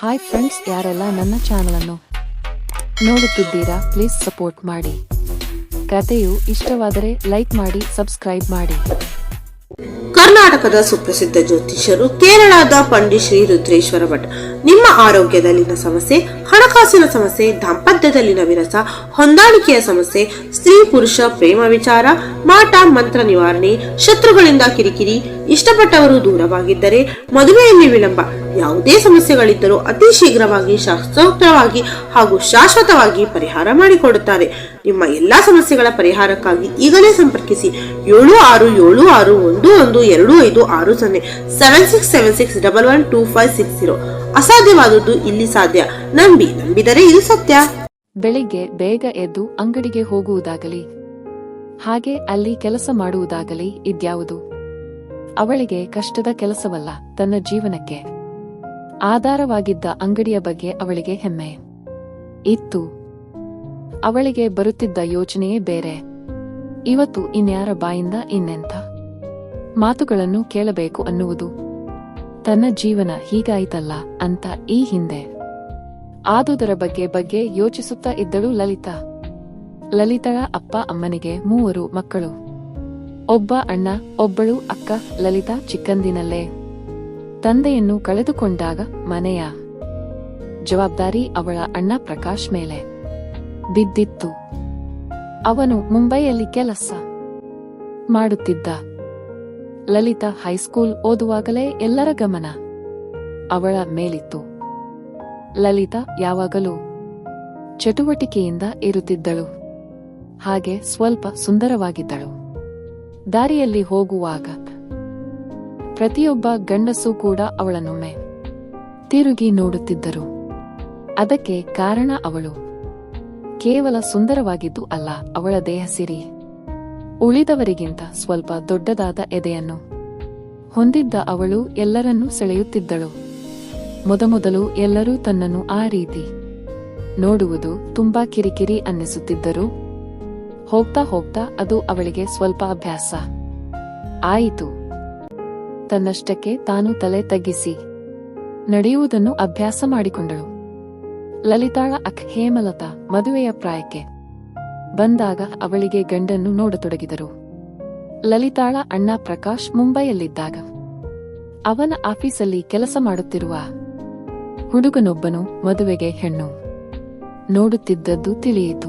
Hi friends ಯಾರೆಲ್ಲ ನನ್ನ channel ಅನ್ನು ನೋಡುತ್ತಿದ್ದೀರಾ ಪ್ಲೀಸ್ ಸಪೋರ್ಟ್ ಮಾಡಿ. ಕಥೆಯು ಇಷ್ಟವಾದರೆ ಲೈಕ್ ಮಾಡಿ ಸಬ್ಸ್ಕ್ರೈಬ್ ಮಾಡಿ. ಕರ್ನಾಟಕದ ಸುಪ್ರಸಿದ್ಧ ಜ್ಯೋತಿಷ್ಯರು ಕೇರಳದ ಪಂಡಿತ್ ಶ್ರೀ ರುದ್ರೇಶ್ವರ ಭಟ್. ನಿಮ್ಮ ಆರೋಗ್ಯದಲ್ಲಿನ ಸಮಸ್ಯೆ, ಹಣಕಾಸಿನ ಸಮಸ್ಯೆ, ದಾಂಪತ್ಯದಲ್ಲಿನ ವಿರಸ, ಹೊಂದಾಣಿಕೆಯ ಸಮಸ್ಯೆ, ಸ್ತ್ರೀ ಪುರುಷ ಪ್ರೇಮ ವಿಚಾರ, ಮಾಟ ಮಂತ್ರ ನಿವಾರಣೆ, ಶತ್ರುಗಳಿಂದ ಕಿರಿಕಿರಿ, ಇಷ್ಟಪಟ್ಟವರು ದೂರವಾಗಿದ್ದರೆ ಮದುವೆಯಲ್ಲಿ ವಿಳಂಬ ಯಾವುದೇ ಸಮಸ್ಯೆಗಳಿದ್ದರೂ ಅತಿ ಶೀಘ್ರವಾಗಿ ಶಾಸ್ತ್ರೋಕ್ತವಾಗಿ ಹಾಗೂ ಶಾಶ್ವತವಾಗಿ ಪರಿಹಾರ ಮಾಡಿಕೊಡುತ್ತಾರೆ. ನಿಮ್ಮ ಎಲ್ಲಾ ಸಮಸ್ಯೆಗಳ ಪರಿಹಾರಕ್ಕಾಗಿ ಈಗಲೇ ಸಂಪರ್ಕಿಸಿ ಏಳು ಆರು ಏಳು ಆರು ಒಂದು ಒಂದು ಎರಡು ಐದು ಆರು ಸೊನ್ನೆ seven six seven six double one two five six zero ಅಸಾಧ್ಯವಾದದ್ದು ಇಲ್ಲಿ ಸಾಧ್ಯ. ನಂಬಿ, ನಂಬಿದರೆ ಇದು ಸತ್ಯ. ಬೆಳಿಗ್ಗೆ ಬೇಗ ಎದ್ದು ಅಂಗಡಿಗೆ ಹೋಗುವುದಾಗಲಿ, ಹಾಗೆ ಅಲ್ಲಿ ಕೆಲಸ ಮಾಡುವುದಾಗಲಿ ಇದ್ಯಾವುದು? ಅವಳಿಗೆ ಕಷ್ಟದ ಕೆಲಸವಲ್ಲ, ತನ್ನ ಜೀವನಕ್ಕೆ. ಆಧಾರವಾಗಿದ್ದ ಅಂಗಡಿಯ ಬಗ್ಗೆ ಅವಳಿಗೆ ಹೆಮ್ಮೆ. ಇತ್ತು. ಅವಳಿಗೆ ಬರುತ್ತಿದ್ದ ಯೋಚನೆಯೇ ಬೇರೆ. ಇವತ್ತು ಇನ್ಯಾರ ಬಾಯಿಂದ ಇನ್ನೆಂಥ? ಮಾತುಗಳನ್ನು ಕೇಳಬೇಕು ಅನ್ನುವುದು. ತನ್ನ ಜೀವನ ಹೀಗಾಯಿತಲ್ಲ ಅಂತ ಈ ಹಿಂದೆ. ಆದುದರ ಬಗ್ಗೆ ಬಗ್ಗೆ ಯೋಚಿಸುತ್ತಾ ಇದ್ದಳು ಲಲಿತಾ. ಲಲಿತಳ ಅಪ್ಪ ಅಮ್ಮನಿಗೆ ಮೂವರು ಮಕ್ಕಳು. ಒಬ್ಬ ಅಣ್ಣ, ಒಬ್ಬಳು ಅಕ್ಕ, ಲಲಿತಾ ಚಿಕ್ಕಂದಿನಲ್ಲೇ. ತಂದೆಯನ್ನು ಕಳೆದುಕೊಂಡಾಗ ಮನೆಯ ಜವಾಬ್ದಾರಿ ಅವಳ ಅಣ್ಣ ಪ್ರಕಾಶ್ ಮೇಲೆ ಬಿದ್ದಿತ್ತು. ಅವನು ಮುಂಬೈಯಲ್ಲಿ ಕೆಲಸ ಮಾಡುತ್ತಿದ್ದ. ಲಲಿತಾ ಹೈಸ್ಕೂಲ್ ಓದುವಾಗಲೇ ಎಲ್ಲರ ಗಮನ ಅವಳ ಮೇಲಿತ್ತು. ಲಲಿತಾ ಯಾವಾಗಲೂ ಚಟುವಟಿಕೆಯಿಂದ ಇರುತ್ತಿದ್ದಳು. ಹಾಗೆ ಸ್ವಲ್ಪ ಸುಂದರವಾಗಿದ್ದಳು. ದಾರಿಯಲ್ಲಿ ಹೋಗುವಾಗ ಪ್ರತಿಯೊಬ್ಬ ಗಂಡಸೂ ಕೂಡ ಅವಳನ್ನೊಮ್ಮೆ ತಿರುಗಿ ನೋಡುತ್ತಿದ್ದರು. ಅದಕ್ಕೆ ಕಾರಣ ಅವಳು. ಕೇವಲ ಸುಂದರವಾಗಿದ್ದು ಅಲ್ಲ, ಅವಳ ದೇಹ ಸಿರಿ. ಉಳಿದವರಿಗಿಂತ ಸ್ವಲ್ಪ ದೊಡ್ಡದಾದ ಎದೆಯನ್ನು ಹೊಂದಿದ್ದ ಅವಳು ಎಲ್ಲರನ್ನೂ ಸೆಳೆಯುತ್ತಿದ್ದಳು. ಮೊದಮೊದಲು ಎಲ್ಲರೂ ತನ್ನನ್ನು ಆ ರೀತಿ ನೋಡುವುದು ತುಂಬಾ ಕಿರಿಕಿರಿ ಅನ್ನಿಸುತ್ತಿದ್ದರು. ಹೋಗ್ತಾ ಹೋಗ್ತಾ ಅದು ಅವಳಿಗೆ ಸ್ವಲ್ಪ ಅಭ್ಯಾಸ. ಆಯಿತು. ತನ್ನಷ್ಟಕ್ಕೆ ತಾನು ತಲೆ ತಗ್ಗಿಸಿ ನಡೆಯುವುದನ್ನು ಅಭ್ಯಾಸ ಮಾಡಿಕೊಂಡಳು. ಲಲಿತಾಳ ಅಕ್ ಹೇಮಲತಾ ಮದುವೆಯ ಪ್ರಾಯಕ್ಕೆ ಬಂದಾಗ ಅವಳಿಗೆ ಗಂಡನ್ನು ನೋಡತೊಡಗಿದರು. ಲಲಿತಾಳ ಅಣ್ಣ ಪ್ರಕಾಶ್ ಮುಂಬೈಯಲ್ಲಿದ್ದಾಗ ಅವನ ಆಫೀಸಲ್ಲಿ ಕೆಲಸ ಮಾಡುತ್ತಿರುವ ಹುಡುಗನೊಬ್ಬನು ಮದುವೆಗೆ ಹೆಣ್ಣು ನೋಡುತ್ತಿದ್ದದ್ದು ತಿಳಿಯಿತು.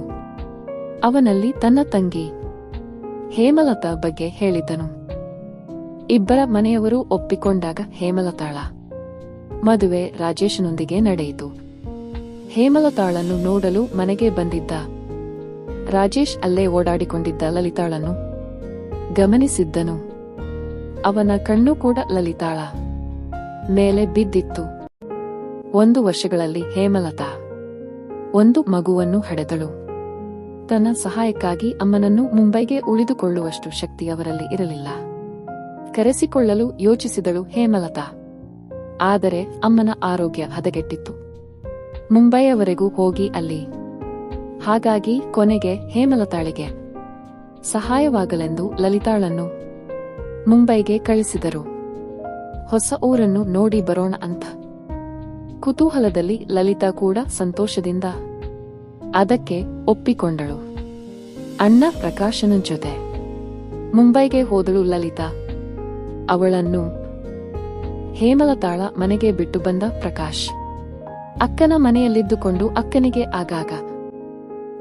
ಅವನಲ್ಲಿ ತನ್ನ ತಂಗಿ ಹೇಮಲತಾ ಬಗ್ಗೆ ಹೇಳಿದ್ದನು. ಇಬ್ಬರ ಮನೆಯವರು ಒಪ್ಪಿಕೊಂಡಾಗ ಹೇಮಲತಾಳ ಮದುವೆ ರಾಜೇಶನೊಂದಿಗೆ ನಡೆಯಿತು. ಹೇಮಲತಾಳನ್ನು ನೋಡಲು ಮನೆಗೆ ಬಂದಿದ್ದ ರಾಜೇಶ್ ಅಲ್ಲೇ ಓಡಾಡಿಕೊಂಡಿದ್ದ ಲಲಿತಾಳನ್ನು ಗಮನಿಸಿದ್ದನು. ಅವನ ಕಣ್ಣು ಕೂಡ ಲಲಿತಾಳ ಮೇಲೆ ಬಿದ್ದಿತ್ತು. ಒಂದು ವರ್ಷಗಳಲ್ಲಿ ಹೇಮಲತಾ ಒಂದು ಮಗುವನ್ನು ಹಡೆದಳು. ತನ್ನ ಸಹಾಯಕ್ಕಾಗಿ ಅಮ್ಮನನ್ನು ಮುಂಬೈಗೆ ಉಳಿದುಕೊಳ್ಳುವಷ್ಟು ಶಕ್ತಿ ಅವರಲ್ಲಿ ಇರಲಿಲ್ಲ. ಕರೆಸಿಕೊಳ್ಳಲು ಯೋಚಿಸಿದಳು ಹೇಮಲತಾ. ಆದರೆ ಅಮ್ಮನ ಆರೋಗ್ಯ ಹದಗೆಟ್ಟಿತ್ತು. ಮುಂಬೈಯವರೆಗೂ ಹೋಗಿ ಅಲ್ಲಿ. ಹಾಗಾಗಿ ಕೊನೆಗೆ ಹೇಮಲತಾಳಿಗೆ ಸಹಾಯವಾಗಲೆಂದು ಲಲಿತಾಳನ್ನು ಮುಂಬೈಗೆ ಕಳಿಸಿದರು. ಹೊಸ ಊರನ್ನು ನೋಡಿ ಬರೋಣ ಅಂತ. ಕುತೂಹಲದಲ್ಲಿ ಲಲಿತಾ ಕೂಡ ಸಂತೋಷದಿಂದ ಅದಕ್ಕೆ ಒಪ್ಪಿಕೊಂಡಳು. ಅಣ್ಣ ಪ್ರಕಾಶನ ಜೊತೆ. ಮುಂಬೈಗೆ ಹೋದಳು ಲಲಿತಾ. ಅವಳನ್ನು ಹೇಮಲತಾಳ ಮನೆಗೆ ಬಿಟ್ಟು ಬಂದ ಪ್ರಕಾಶ್. ಅಕ್ಕನ ಮನೆಯಲ್ಲಿದ್ದುಕೊಂಡು ಅಕ್ಕನಿಗೆ ಆಗಾಗ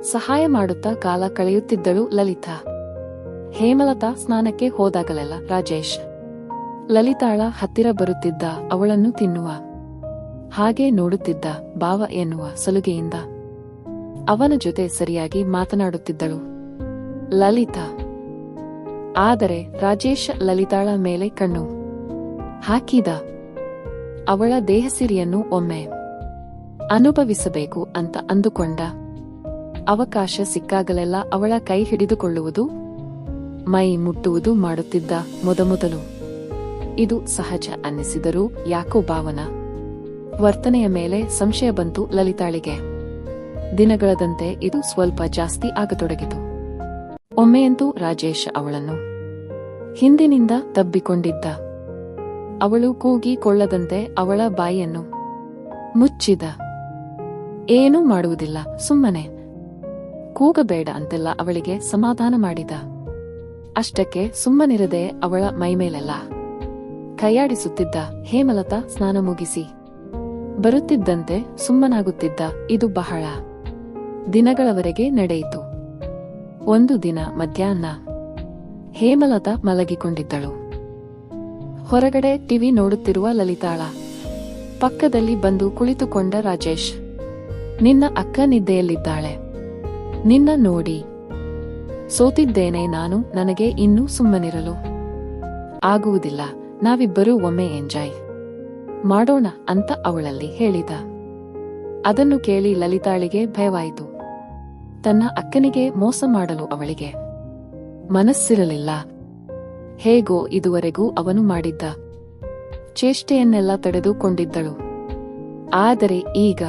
ಸಹಾಯ ಮಾಡುತ್ತಾ ಕಾಲ ಕಳೆಯುತ್ತಿದ್ದಳು ಲಲಿತಾ. ಹೇಮಲತಾ ಸ್ನಾನಕ್ಕೆ ಹೋದಾಗಲೆಲ್ಲ ರಾಜೇಶ್. ಲಲಿತಾಳ ಹತ್ತಿರ ಬರುತ್ತಿದ್ದ ಅವಳನ್ನು ತಿನ್ನುವ ಹಾಗೆ ನೋಡುತ್ತಿದ್ದ ಭಾವ ಎನ್ನುವ ಸಲುಗೆಯಿಂದ ಅವನ ಜೊತೆ ಸರಿಯಾಗಿ ಮಾತನಾಡುತ್ತಿದ್ದಳು. ಲಲಿತಾ ಆದರೆ ರಾಜೇಶ್ ಲಲಿತಾಳ ಮೇಲೆ ಕಣ್ಣು ಹಾಕಿದ. ಅವಳ ದೇಹಸಿರಿಯನ್ನು ಒಮ್ಮೆ ಅನುಭವಿಸಬೇಕು ಅಂತ ಅಂದುಕೊಂಡ. ಅವಕಾಶ ಸಿಕ್ಕಾಗಲೆಲ್ಲ ಅವಳ ಕೈ ಹಿಡಿದುಕೊಳ್ಳುವುದು, ಮೈ ಮುಟ್ಟುವುದು ಮಾಡುತ್ತಿದ್ದ ಮೊದಮೊದಲು. ಇದು ಸಹಜ ಅನ್ನಿಸಿದರೂ ಯಾಕೋ ಭಾವನ? ವರ್ತನೆಯ ಮೇಲೆ ಸಂಶಯ ಬಂತು ಲಲಿತಾಳಿಗೆ. ದಿನಗಳದಂತೆ ಇದು ಸ್ವಲ್ಪ ಜಾಸ್ತಿ ಆಗತೊಡಗಿತು. ಒಮ್ಮೆಯಂತೂ ರಾಜೇಶ್ ಅವಳನ್ನು ಹಿಂದಿನಿಂದ ತಬ್ಬಿಕೊಂಡಿದ್ದ. ಅವಳು ಕೂಗಿ ಕೊಳ್ಳದಂತೆ ಅವಳ ಬಾಯಿಯನ್ನು ಮುಚ್ಚಿದ. ಏನೂ ಮಾಡುವುದಿಲ್ಲ, ಸುಮ್ಮನೆ. ಕೂಗಬೇಡ ಅಂತೆಲ್ಲ ಅವಳಿಗೆ ಸಮಾಧಾನ ಮಾಡಿದ. ಅಷ್ಟಕ್ಕೆ ಸುಮ್ಮನಿರದೆ ಅವಳ ಮೈಮೇಲೆಲ್ಲ ಕೈಯಾಡಿಸುತ್ತಿದ್ದ ಹೇಮಲತಾ ಸ್ನಾನ ಮುಗಿಸಿ ಬರುತ್ತಿದ್ದಂತೆ ಸುಮ್ಮನಾಗುತ್ತಿದ್ದ. ಇದು ಬಹಳ ದಿನಗಳವರೆಗೆ ನಡೆಯಿತು. ಒಂದು ದಿನ ಮಧ್ಯಾಹ್ನ ಹೇಮಲತಾ ಮಲಗಿಕೊಂಡಿದ್ದಳು. ಹೊರಗಡೆ ಟಿವಿ ನೋಡುತ್ತಿರುವ ಲಲಿತಾಳ ಪಕ್ಕದಲ್ಲಿ ಬಂದು ಕುಳಿತುಕೊಂಡ ರಾಜೇಶ್, ನಿನ್ನ ಅಕ್ಕ ನಿದ್ದೆಯಲ್ಲಿದ್ದಾಳೆ. ನಿನ್ನ ನೋಡಿ ಸೋತಿದ್ದೇನೆ ನಾನು, ನನಗೆ ಇನ್ನೂ ಸುಮ್ಮನಿರಲು ಆಗುವುದಿಲ್ಲ, ನಾವಿಬ್ಬರೂ ಒಮ್ಮೆ ಎಂಜಾಯ್ ಮಾಡೋಣ ಅಂತ ಅವಳಲ್ಲಿ ಹೇಳಿದ. ಅದನ್ನು ಕೇಳಿ ಲಲಿತಾಳಿಗೆ ಭಯವಾಯಿತು. ತನ್ನ ಅಕ್ಕನಿಗೆ ಮೋಸ ಮಾಡಲು ಅವಳಿಗೆ ಮನಸ್ಸಿರಲಿಲ್ಲ. ಹೇಗೋ ಇದುವರೆಗೂ ಅವನು ಮಾಡಿದ್ದ ಚೇಷ್ಟೆಯನ್ನೆಲ್ಲ ತಡೆದುಕೊಂಡಿದ್ದಳು. ಆದರೆ ಈಗ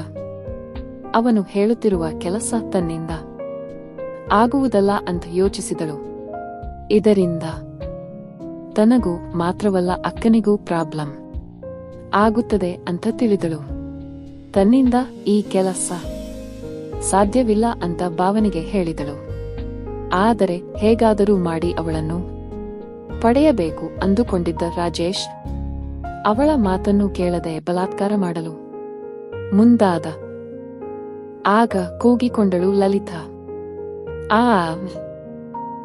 ಅವನು ಹೇಳುತ್ತಿರುವ ಕೆಲಸ ತನ್ನಿಂದ ಆಗುವುದಲ್ಲ ಅಂತ ಯೋಚಿಸಿದಳು. ಇದರಿಂದ ತನಗೂ ಮಾತ್ರವಲ್ಲ ಅಕ್ಕನಿಗೂ ಪ್ರಾಬ್ಲಮ್ ಆಗುತ್ತದೆ ಅಂತ ತಿಳಿದಳು. ತನ್ನಿಂದ ಈ ಕೆಲಸ ಸಾಧ್ಯವಿಲ್ಲ ಅಂತ ಭಾವನೆಗೆ ಹೇಳಿದಳು. ಆದರೆ ಹೇಗಾದರೂ ಮಾಡಿ ಅವಳನ್ನು ಪಡೆಯಬೇಕು ಅಂದುಕೊಂಡಿದ್ದ ರಾಜೇಶ್ ಅವಳ ಮಾತನ್ನು ಕೇಳದೆ ಬಲಾತ್ಕಾರ ಮಾಡಲು ಮುಂದಾದ. ಆಗ ಕೂಗಿಕೊಂಡಳು ಲಲಿತಾ. ಆ,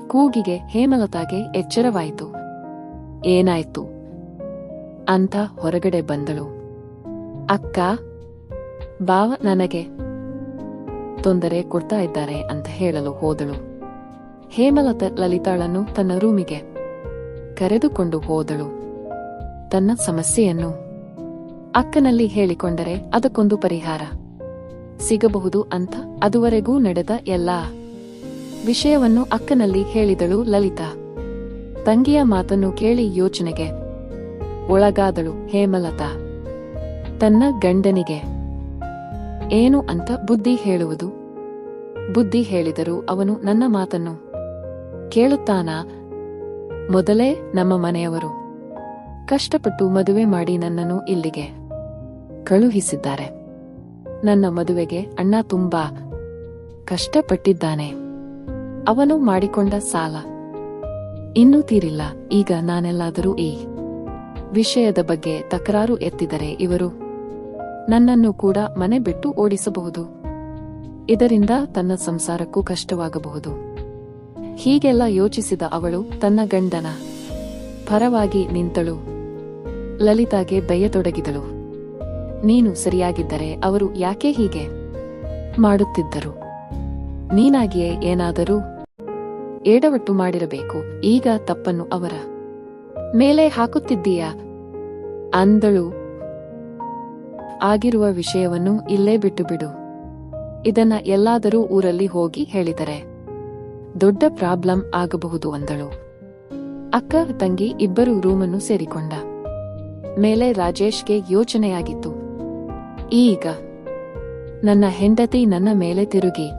ಕೂಗಿಗೆ ಹೇಮಲತಾಗೆ ಎಚ್ಚರವಾಯಿತು. ಏನಾಯ್ತು? ಅಂತ ಹೊರಗಡೆ ಬಂದಳು. ಅಕ್ಕ ಬಾವ ನನಗೆ ತೊಂದರೆ ಕೊಡ್ತಾ ಇದ್ದಾರೆ ಅಂತ ಹೇಳಲು ಹೋದಳು. ಹೇಮಲತ ಲಲಿತಾಳನ್ನು ತನ್ನ ರೂಮಿಗೆ ಕರೆದುಕೊಂಡು ಹೋದಳು. ತನ್ನ ಸಮಸ್ಯೆಯನ್ನು ಅಕ್ಕನಲ್ಲಿ ಹೇಳಿಕೊಂಡರೆ ಅದಕ್ಕೊಂದು ಪರಿಹಾರ. ಸಿಗಬಹುದು ಅಂತ ಅದುವರೆಗೂ ನಡೆದ ಎಲ್ಲ ವಿಷಯವನ್ನು ಅಕ್ಕನಲ್ಲಿ ಹೇಳಿದಳು ಲಲಿತಾ. ತಂಗಿಯ ಮಾತನ್ನು ಕೇಳಿ ಯೋಚನೆಗೆ ಒಳಗಾದಳು ಹೇಮಲತಾ. ತನ್ನ ಗಂಡನಿಗೆ ಏನು ಅಂತ ಬುದ್ಧಿ ಹೇಳುವುದು? ಬುದ್ಧಿ ಹೇಳಿದರೂ ಅವನು ನನ್ನ ಮಾತನ್ನು ಕೇಳುತ್ತಾನಾ? ಮೊದಲೇ ನಮ್ಮ ಮನೆಯವರು ಕಷ್ಟಪಟ್ಟು ಮದುವೆ ಮಾಡಿ ನನ್ನನ್ನು ಇಲ್ಲಿಗೆ ಕಳುಹಿಸಿದ್ದಾರೆ. ನನ್ನ ಮದುವೆಗೆ ಅಣ್ಣ ತುಂಬಾ ಕಷ್ಟಪಟ್ಟಿದ್ದಾನೆ. ಅವನು ಮಾಡಿಕೊಂಡ ಸಾಲ ಇನ್ನೂ ತೀರಿಲ್ಲ. ಈಗ ನಾನೆಲ್ಲಾದರೂ ಈ ವಿಷಯದ ಬಗ್ಗೆ ತಕರಾರು ಎತ್ತಿದರೆ ಇವರು ನನ್ನನ್ನು ಕೂಡ ಮನೆ ಬಿಟ್ಟು ಓಡಿಸಬಹುದು. ಇದರಿಂದ ತನ್ನ ಸಂಸಾರಕ್ಕೂ ಕಷ್ಟವಾಗಬಹುದು. ಹೀಗೆಲ್ಲ ಯೋಚಿಸಿದ ಅವಳು ತನ್ನ ಗಂಡನ. ಪರವಾಗಿ ನಿಂತಳು. ಲಲಿತಾಗೆ ಬಯ್ಯತೊಡಗಿದಳು ನೀನು ಸರಿಯಾಗಿದ್ದರೆ ಅವರು ಯಾಕೆ ಹೀಗೆ? ಮಾಡುತ್ತಿದ್ದರು. ನೀನಾಗಿಯೇ ಏನಾದರೂ ಏಡವಟ್ಟು ಮಾಡಿರಬೇಕು, ಈಗ ತಪ್ಪನ್ನು ಅವರ ಮೇಲೆ ಹಾಕುತ್ತಿದ್ದೀಯಾ? ಅಂದಳು. ಆಗಿರುವ ವಿಷಯವನ್ನು ಇಲ್ಲೇ ಬಿಟ್ಟು ಬಿಡು ಇದನ್ನ ಎಲ್ಲಾದರೂ ಊರಲ್ಲಿ ಹೋಗಿ ಹೇಳಿದರೆ. ದೊಡ್ಡ ಪ್ರಾಬ್ಲಮ್ ಆಗಬಹುದು ಅಂದಳು. ಅಕ್ಕ, ತಂಗಿ ಇಬ್ಬರು ರೂಮನ್ನು ಸೇರಿಕೊಂಡ. ಮೇಲೆ ರಾಜೇಶ್ಗೆ ಯೋಚನೆಯಾಗಿತ್ತು. ಈಗ ನನ್ನ ಹೆಂಡತಿ ನನ್ನ ಮೇಲೆ ತಿರುಗಿ.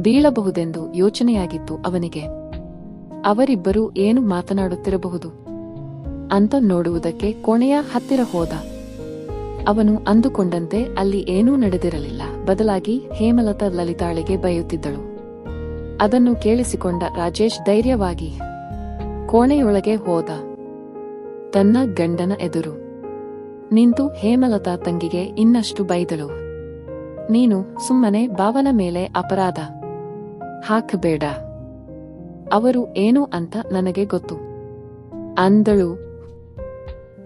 ಬೀಳಬಹುದೆಂದು ಯೋಚನೆಯಾಗಿತ್ತು ಅವನಿಗೆ. ಅವರಿಬ್ಬರು ಏನು ಮಾತನಾಡುತ್ತಿರಬಹುದು? ಅಂತ ನೋಡುವುದಕ್ಕೆ ಕೋಣೆಯ ಹತ್ತಿರ ಹೋದ. ಅವನು ಅಂದುಕೊಂಡಂತೆ ಅಲ್ಲಿ ಏನೂ ನಡೆದಿರಲಿಲ್ಲ. ಬದಲಾಗಿ ಹೇಮಲತಾ ಲಲಿತಾಳಿಗೆ ಬಯುತ್ತಿದ್ದಳು. ಅದನ್ನು ಕೇಳಿಸಿಕೊಂಡ ರಾಜೇಶ್ ಧೈರ್ಯವಾಗಿ ಕೋಣೆಯೊಳಗೆ ಹೋದ. ತನ್ನ ಗಂಡನ ಎದುರು ನಿಂತು ಹೇಮಲತಾ ತಂಗಿಗೆ ಇನ್ನಷ್ಟು ಬೈದಳು. ನೀನು ಸುಮ್ಮನೆ ಭಾವನ ಮೇಲೆ ಅಪರಾಧ ಹಾಕಬೇಡ. ಅವರು ಏನು ಅಂತ ನನಗೆ ಗೊತ್ತು. ಅಂದಳು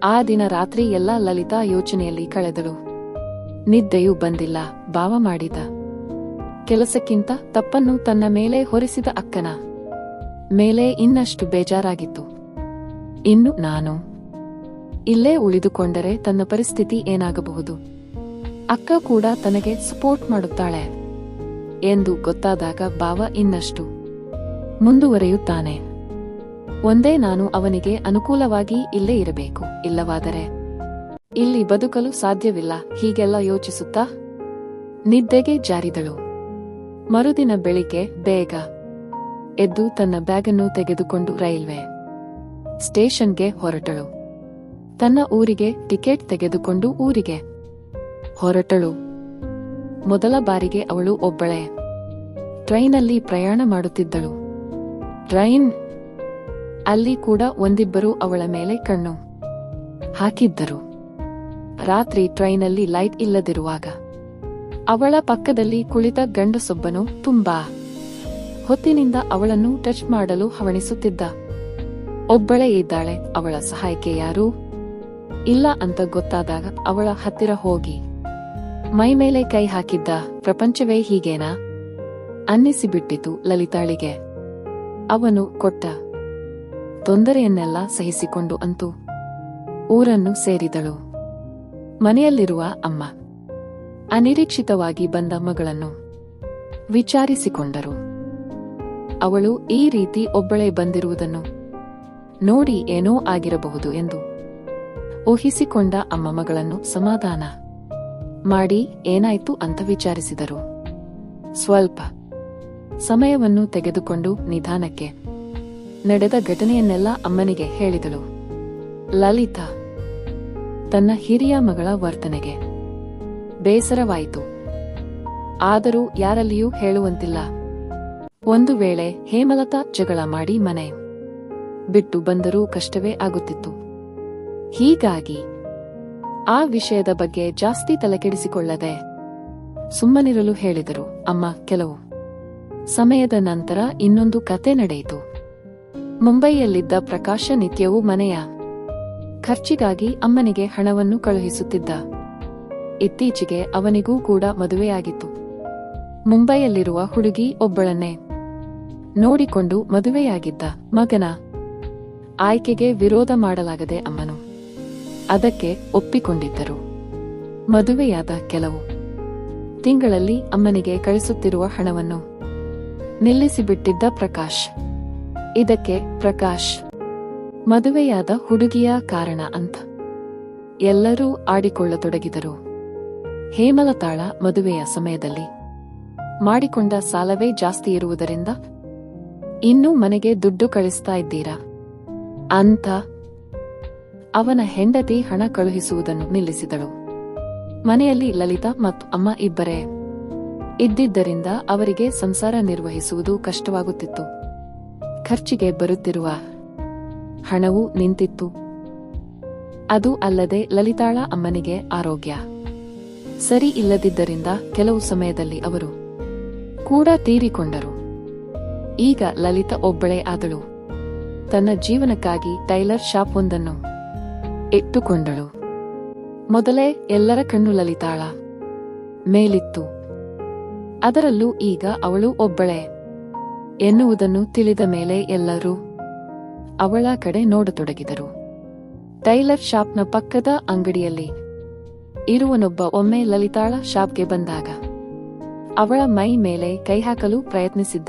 ಆ ದಿನ ರಾತ್ರಿ ಎಲ್ಲ ಲಲಿತಾ ಯೋಚನೆಯಲ್ಲಿ ಕಳೆದಳು. ನಿದ್ದೆಯೂ ಬಂದಿಲ್ಲ, ಭಾವ ಮಾಡಿದ. ಕೆಲಸಕ್ಕಿಂತ ತಪ್ಪನ್ನು ತನ್ನ ಮೇಲೆ ಹೊರಿಸಿದ ಅಕ್ಕನ ಮೇಲೆ ಇನ್ನಷ್ಟು ಬೇಜಾರಾಗಿತ್ತು. ಇನ್ನು ನಾನು ಇಲ್ಲೇ ಉಳಿದುಕೊಂಡರೆ ತನ್ನ ಪರಿಸ್ಥಿತಿ ಏನಾಗಬಹುದು? ಅಕ್ಕ ಕೂಡ ತನಗೆ ಸಪೋರ್ಟ್ ಮಾಡುತ್ತಾಳೆ ಎಂದು ಗೊತ್ತಾದಾಗ ಭಾವ ಇನ್ನಷ್ಟು ಮುಂದುವರೆಯುತ್ತಾನೆ. ಒಂದೇ ನಾನು ಅವನಿಗೆ ಅನುಕೂಲವಾಗಿ ಇಲ್ಲೇ ಇರಬೇಕು, ಇಲ್ಲವಾದರೆ ಇಲ್ಲಿ ಬದುಕಲು ಸಾಧ್ಯವಿಲ್ಲ, ಹೀಗೆಲ್ಲ ಯೋಚಿಸುತ್ತಾ? ನಿದ್ದೆಗೆ ಜಾರಿದಳು. ಮರುದಿನ ಬೆಳಿಗ್ಗೆ ಬೇಗ ಎದ್ದು ತನ್ನ ಬ್ಯಾಗನ್ನು ತೆಗೆದುಕೊಂಡು ರೈಲ್ವೆ ಸ್ಟೇಷನ್ಗೆ ಹೊರಟಳು. ತನ್ನ ಊರಿಗೆ ಟಿಕೆಟ್ ತೆಗೆದುಕೊಂಡು ಊರಿಗೆ ಹೊರಟಳು. ಮೊದಲ ಬಾರಿಗೆ ಅವಳು ಒಬ್ಬಳೇ. ಟ್ರೈನಲ್ಲಿ ಪ್ರಯಾಣ ಮಾಡುತ್ತಿದ್ದಳು. ಟ್ರೈನ್ ಅಲ್ಲಿ ಕೂಡ ಒಂದಿಬ್ಬರು ಅವಳ ಮೇಲೆ ಕಣ್ಣು ಹಾಕಿದ್ದರು. ರಾತ್ರಿ ಟ್ರೈನಲ್ಲಿ ಲೈಟ್ ಇಲ್ಲದಿರುವಾಗ ಅವಳ ಪಕ್ಕದಲ್ಲಿ ಕುಳಿತ ಗಂಡಸೊಬ್ಬನು ತುಂಬಾ ಹೊತ್ತಿನಿಂದ ಅವಳನ್ನು ಟಚ್ ಮಾಡಲು ಹವಣಿಸುತ್ತಿದ್ದ. ಒಬ್ಬಳೇ ಇದ್ದಾಳೆ, ಅವಳ ಸಹಾಯಕ್ಕೆ ಯಾರೂ ಇಲ್ಲ ಅಂತ ಗೊತ್ತಾದಾಗ ಅವಳ ಹತ್ತಿರ ಹೋಗಿ ಮೈ ಮೇಲೆ ಕೈ ಹಾಕಿದ್ದ, ಪ್ರಪಂಚವೇ ಹೀಗೇನಾ? ಅನ್ನಿಸಿಬಿಟ್ಟಿತು ಲಲಿತಾಳಿಗೆ. ಅವನು ಕೊಟ್ಟ ತೊಂದರೆಯನ್ನೆಲ್ಲ ಸಹಿಸಿಕೊಂಡು ಅಂತೂ ಊರನ್ನು ಸೇರಿದಳು. ಮನೆಯಲ್ಲಿರುವ ಅಮ್ಮ ಅನಿರೀಕ್ಷಿತವಾಗಿ ಬಂದ ಮಗಳನ್ನು ವಿಚಾರಿಸಿಕೊಂಡರು. ಅವಳು ಈ ರೀತಿ ಒಬ್ಬಳೇ ಬಂದಿರುವುದನ್ನು ನೋಡಿ ಏನೋ ಆಗಿರಬಹುದು ಎಂದು ಊಹಿಸಿಕೊಂಡ ಅಮ್ಮ ಮಗಳನ್ನು ಸಮಾಧಾನ ಮಾಡಿ ಏನಾಯ್ತು ಅಂತ ವಿಚಾರಿಸಿದರು. ಸ್ವಲ್ಪ ಸಮಯವನ್ನು ತೆಗೆದುಕೊಂಡು ನಿಧಾನಕ್ಕೆ ನಡೆದ ಘಟನೆಯನ್ನೆಲ್ಲ ಅಮ್ಮನಿಗೆ ಹೇಳಿದಳು. ಲಲಿತಾ, ತನ್ನ ಹಿರಿಯ ಮಗಳ ವರ್ತನೆಗೆ. ಬೇಸರವಾಯಿತು. ಆದರೂ ಯಾರಲ್ಲಿಯೂ ಹೇಳುವಂತಿಲ್ಲ. ಒಂದು ವೇಳೆ ಹೇಮಲತಾ ಜಗಳ ಮಾಡಿ ಮನೆ ಬಿಟ್ಟು ಬಂದರೂ ಕಷ್ಟವೇ ಆಗುತ್ತಿತ್ತು. ಹೀಗಾಗಿ ಆ ವಿಷಯದ ಬಗ್ಗೆ ಜಾಸ್ತಿ ತಲೆಕೆಡಿಸಿಕೊಳ್ಳದೆ ಸುಮ್ಮನಿರಲು ಹೇಳಿದರು. ಅಮ್ಮ, ಕೆಲವು ಸಮಯದ ನಂತರ ಇನ್ನೊಂದು ಕತೆ ನಡೆಯಿತು. ಮುಂಬೈಯಲ್ಲಿದ್ದ ಪ್ರಕಾಶ ನಿತ್ಯವೂ ಮನೆಯ ಖರ್ಚಿಗಾಗಿ ಅಮ್ಮನಿಗೆ ಹಣವನ್ನು ಕಳುಹಿಸುತ್ತಿದ್ದ. ಇತ್ತೀಚೆಗೆ ಅವನಿಗೂ ಕೂಡ ಮದುವೆಯಾಗಿತ್ತು. ಮುಂಬೈಯಲ್ಲಿರುವ ಹುಡುಗಿ ಒಬ್ಬಳನ್ನೇ ನೋಡಿಕೊಂಡು ಮದುವೆಯಾಗಿದ್ದ ಮಗನ ಆಯ್ಕೆಗೆ ವಿರೋಧ ಮಾಡಲಾಗದೆ ಅಮ್ಮನು ಅದಕ್ಕೆ ಒಪ್ಪಿಕೊಂಡಿದ್ದರು. ಮದುವೆಯಾದ ಕೆಲವು ತಿಂಗಳಲ್ಲಿ ಅಮ್ಮನಿಗೆ ಕಳಿಸುತ್ತಿರುವ ಹಣವನ್ನು ನಿಲ್ಲಿಸಿಬಿಟ್ಟಿದ್ದ ಪ್ರಕಾಶ್. ಇದಕ್ಕೆ ಪ್ರಕಾಶ್. ಮದುವೆಯಾದ ಹುಡುಗಿಯ ಕಾರಣ ಅಂತ. ಎಲ್ಲರೂ ಆಡಿಕೊಳ್ಳತೊಡಗಿದರು. ಹೇಮಲತಾಳ ಮದುವೆಯ ಸಮಯದಲ್ಲಿ ಮಾಡಿಕೊಂಡ ಸಾಲವೇ ಜಾಸ್ತಿ ಇರುವುದರಿಂದ ಇನ್ನೂ ಮನೆಗೆ ದುಡ್ಡು ಕಳಿಸ್ತಾ ಇದ್ದೀರಾ? ಅಂತ ಅವನ ಹೆಂಡತಿ ಹಣ ಕಳುಹಿಸುವುದನ್ನು ನಿಲ್ಲಿಸಿದಳು. ಮನೆಯಲ್ಲಿ ಲಲಿತಾ ಮತ್ತು ಅಮ್ಮ ಇಬ್ಬರೇ ಇದ್ದಿದ್ದರಿಂದ ಅವರಿಗೆ ಸಂಸಾರ ನಿರ್ವಹಿಸುವುದು ಕಷ್ಟವಾಗುತ್ತಿತ್ತು. ಖರ್ಚಿಗೆ ಬರುತ್ತಿರುವ ಹಣವೂ ನಿಂತಿತ್ತು. ಅದು ಅಲ್ಲದೆ ಲಲಿತಾಳ ಅಮ್ಮನಿಗೆ ಆರೋಗ್ಯ. ಸರಿ ಇಲ್ಲದಿದ್ದರಿಂದ ಕೆಲವು ಸಮಯದಲ್ಲಿ ಅವರು ಕೂಡ ತೀರಿಕೊಂಡರು. ಈಗ ಲಲಿತ ಒಬ್ಬಳೇ ಆದಳು. ತನ್ನ ಜೀವನಕ್ಕಾಗಿ ಟೈಲರ್ ಶಾಪ್ ಒಂದನ್ನು ಇಟ್ಟುಕೊಂಡಳು. ಮೊದಲೇ ಎಲ್ಲರ ಕಣ್ಣು ಲಲಿತಾಳ ಮೇಲಿತ್ತು. ಅದರಲ್ಲೂ ಈಗ ಅವಳು ಒಬ್ಬಳೇ. ಎನ್ನುವುದನ್ನು ತಿಳಿದ ಮೇಲೆ ಎಲ್ಲರೂ ಅವಳ ಕಡೆ ನೋಡತೊಡಗಿದರು. ಟೈಲರ್ ಶಾಪ್ನ ಪಕ್ಕದ ಅಂಗಡಿಯಲ್ಲಿ ಇರುವನೊಬ್ಬ ಒಮ್ಮೆ ಲಲಿತಾಳ ಶಾಪ್ಗೆ ಬಂದಾಗ ಅವಳ ಮೈ ಮೇಲೆ ಕೈ ಹಾಕಲು ಪ್ರಯತ್ನಿಸಿದ್ದ.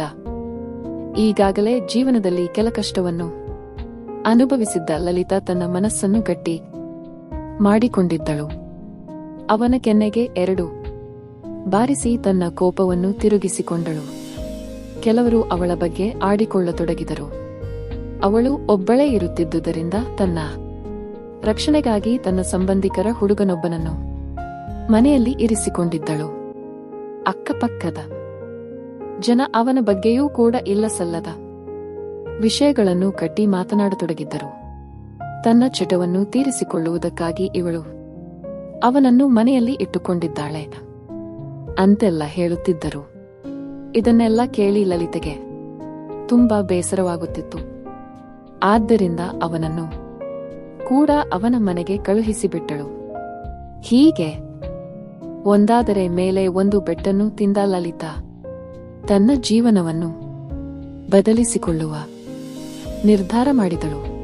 ಈಗಾಗಲೇ ಜೀವನದಲ್ಲಿ ಕೆಲ ಕಷ್ಟವನ್ನು ಅನುಭವಿಸಿದ್ದ ಲಲಿತಾ ತನ್ನ ಮನಸ್ಸನ್ನು ಗಟ್ಟಿ ಮಾಡಿಕೊಂಡಿದ್ದಳು. ಅವನ ಕೆನ್ನೆಗೆ ಎರಡು ಬಾರಿಸಿ ತನ್ನ ಕೋಪವನ್ನು ತಿರುಗಿಸಿಕೊಂಡಳು. ಕೆಲವರು ಅವಳ ಬಗ್ಗೆ ಆಡಿಕೊಳ್ಳತೊಡಗಿದರು. ಅವಳು ಒಬ್ಬಳೇ ಇರುತ್ತಿದ್ದುದರಿಂದ ತನ್ನ ರಕ್ಷಣೆಗಾಗಿ ತನ್ನ ಸಂಬಂಧಿಕರ ಹುಡುಗನೊಬ್ಬನನ್ನು ಮನೆಯಲ್ಲಿ ಇರಿಸಿಕೊಂಡಿದ್ದಳು. ಅಕ್ಕಪಕ್ಕದ ಜನ ಅವನ ಬಗ್ಗೆಯೂ ಕೂಡ ಇಲ್ಲ ಸಲ್ಲದ ವಿಷಯಗಳನ್ನು ಕಟ್ಟಿ ಮಾತನಾಡತೊಡಗಿದ್ದರು. ತನ್ನ ಚಟವನ್ನು ತೀರಿಸಿಕೊಳ್ಳುವುದಕ್ಕಾಗಿ ಇವಳು ಅವನನ್ನು ಮನೆಯಲ್ಲಿ ಇಟ್ಟುಕೊಂಡಿದ್ದಾಳೆ. ಅಂತೆಲ್ಲ ಹೇಳುತ್ತಿದ್ದರು. ಇದನ್ನೆಲ್ಲ ಕೇಳಿ ಲಲಿತೆಗೆ ತುಂಬಾ ಬೇಸರವಾಗುತ್ತಿತ್ತು. ಆದ್ದರಿಂದ ಅವನನ್ನು ಕೂಡ ಅವನ ಮನೆಗೆ ಕಳುಹಿಸಿಬಿಟ್ಟಳು. ಹೀಗೆ ಒಂದಾದರೆ ಮೇಲೆ ಒಂದು ಬೆಟ್ಟನ್ನು ತಿಂದ ಲಲಿತಾ ತನ್ನ ಜೀವನವನ್ನು ಬದಲಿಸಿಕೊಳ್ಳುವ ನಿರ್ಧಾರ ಮಾಡಿದಳು.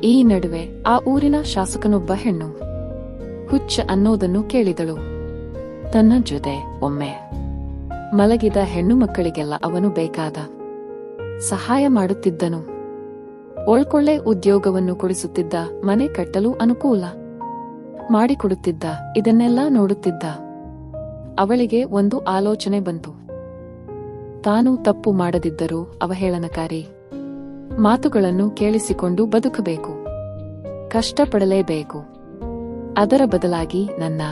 ಈ ನಡುವೆ ಆ ಊರಿನ ಶಾಸಕನೊಬ್ಬ ಹೆಣ್ಣು ಹುಚ್ಚ ಅನ್ನೋದನ್ನು ಕೇಳಿದಳು. ತನ್ನ ಜೊತೆ ಒಮ್ಮೆ ಮಲಗಿದ ಹೆಣ್ಣು ಮಕ್ಕಳಿಗೆಲ್ಲ ಅವನು ಬೇಕಾದ ಸಹಾಯ ಮಾಡುತ್ತಿದ್ದನು. ಒಳ್ಕೊಳ್ಳೆ ಉದ್ಯೋಗವನ್ನು ಕೊಡಿಸುತ್ತಿದ್ದ, ಮನೆ ಕಟ್ಟಲು ಅನುಕೂಲ ಮಾಡಿಕೊಡುತ್ತಿದ್ದ, ಇದನ್ನೆಲ್ಲ ನೋಡುತ್ತಿದ್ದ. ಅವಳಿಗೆ ಒಂದು ಆಲೋಚನೆ ಬಂತು. ತಾನು ತಪ್ಪು ಮಾಡದಿದ್ದರೂ ಅವಹೇಳನಕಾರಿ ಮಾತುಗಳನ್ನು ಕೇಳಿಸಿಕೊಂಡು ಬದುಕಬೇಕು. ಕಷ್ಟಪಡಲೇಬೇಕು. ಅದರ ಬದಲಾಗಿ ನನ್ನ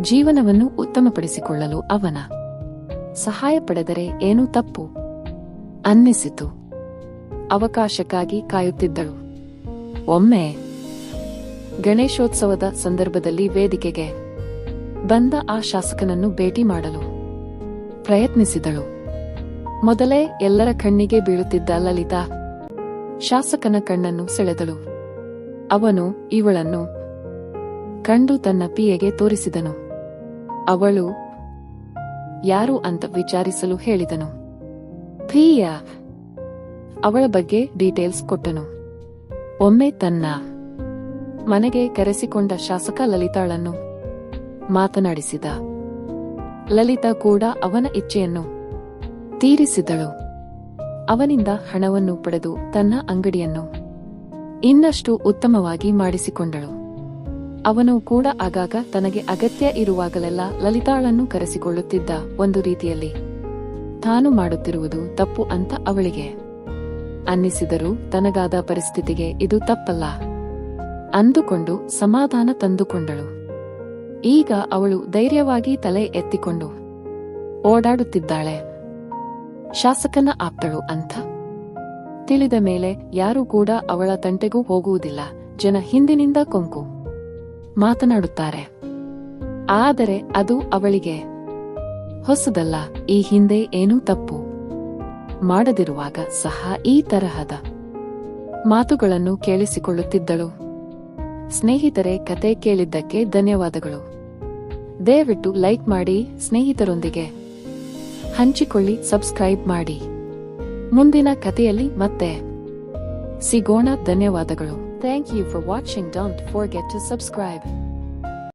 ಜೀವನವನ್ನು ಉತ್ತಮಪಡಿಸಿಕೊಳ್ಳಲು ಅವನ ಸಹಾಯ ಪಡೆದರೆ ಏನೂ ತಪ್ಪು. ಅನ್ನಿಸಿತು. ಅವಕಾಶಕ್ಕಾಗಿ ಕಾಯುತ್ತಿದ್ದಳು. ಒಮ್ಮೆ ಗಣೇಶೋತ್ಸವದ ಸಂದರ್ಭದಲ್ಲಿ ವೇದಿಕೆಗೆ ಬಂದ ಆ ಶಾಸಕನನ್ನು ಭೇಟಿ ಮಾಡಲು ಪ್ರಯತ್ನಿಸಿದಳು. ಮೊದಲೇ ಎಲ್ಲರ ಕಣ್ಣಿಗೆ ಬೀಳುತ್ತಿದ್ದ ಲಲಿತಾ ಶಾಸಕನ ಕಣ್ಣನ್ನು ಸೆಳೆದಳು. ಅವನು ಇವಳನ್ನು ಕಂಡು ತನ್ನ ಪಿಯೆಗೆ ತೋರಿಸಿದನು. ಅವಳು ಯಾರು ಅಂತ ವಿಚಾರಿಸಲು ಹೇಳಿದನು. ಪ್ರಿಯ, ಅವಳ ಬಗ್ಗೆ ಡೀಟೇಲ್ಸ್ ಕೊಟ್ಟನು. ಒಮ್ಮೆ ತನ್ನ ಮನೆಗೆ ಕರೆಸಿಕೊಂಡ ಶಾಸಕ ಲಲಿತಾಳನ್ನು ಮಾತನಾಡಿಸಿದ. ಲಲಿತಾ ಕೂಡ ಅವನ ಇಚ್ಛೆಯನ್ನು ತೀರಿಸಿದಳು. ಅವನಿಂದ ಹಣವನ್ನು ಪಡೆದು ತನ್ನ ಅಂಗಡಿಯನ್ನು ಇನ್ನಷ್ಟು ಉತ್ತಮವಾಗಿ ಮಾಡಿಸಿಕೊಂಡಳು. ಅವನು ಕೂಡ ಆಗಾಗ ತನಗೆ ಅಗತ್ಯ ಇರುವಾಗಲೆಲ್ಲ ಲಲಿತಾಳನ್ನು ಕರೆಸಿಕೊಳ್ಳುತ್ತಿದ್ದ ಒಂದು ರೀತಿಯಲ್ಲಿ, ತಾನು ಮಾಡುತ್ತಿರುವುದು ತಪ್ಪು ಅಂತ ಅವಳಿಗೆ. ಅನ್ನಿಸಿದರೂ ತನಗಾದ ಪರಿಸ್ಥಿತಿಗೆ ಇದು ತಪ್ಪಲ್ಲ. ಅಂದುಕೊಂಡು ಸಮಾಧಾನ ತಂದುಕೊಂಡಳು. ಈಗ ಅವಳು ಧೈರ್ಯವಾಗಿ ತಲೆ ಎತ್ತಿಕೊಂಡು ಓಡಾಡುತ್ತಿದ್ದಾಳೆ. ಶಾಸಕನ ಆಪ್ತಳು ಅಂತ? ತಿಳಿದ ಮೇಲೆ ಯಾರೂ ಕೂಡ ಅವಳ ತಂಟೆಗೂ ಹೋಗುವುದಿಲ್ಲ. ಜನ ಹಿಂದಿನಿಂದ ಕೊಂಕು. ಮಾತನಾಡುತ್ತಾರೆ. ಆದರೆ ಅದು ಅವಳಿಗೆ, ಹೊಸದಲ್ಲ, ಈ ಹಿಂದೆ ಏನೂ ತಪ್ಪು. ಮಾಡದಿರುವಾಗ ಸಹ ಈ ತರಹದ ಮಾತುಗಳನ್ನು ಕೇಳಿಸಿಕೊಳ್ಳುತ್ತಿದ್ದಳು. ಸ್ನೇಹಿತರೆ, ಕತೆ ಕೇಳಿದ್ದಕ್ಕೆ ಧನ್ಯವಾದಗಳು. ದಯವಿಟ್ಟು ಲೈಕ್ ಮಾಡಿ, ಸ್ನೇಹಿತರೊಂದಿಗೆ ಹಂಚಿಕೊಳ್ಳಿ, ಸಬ್ಸ್ಕ್ರೈಬ್ ಮಾಡಿ. ಮುಂದಿನ ಕಥೆಯಲ್ಲಿ ಮತ್ತೆ ಸಿಗೋಣ, ಧನ್ಯವಾದಗಳು. Thank you for watching don't forget to subscribe.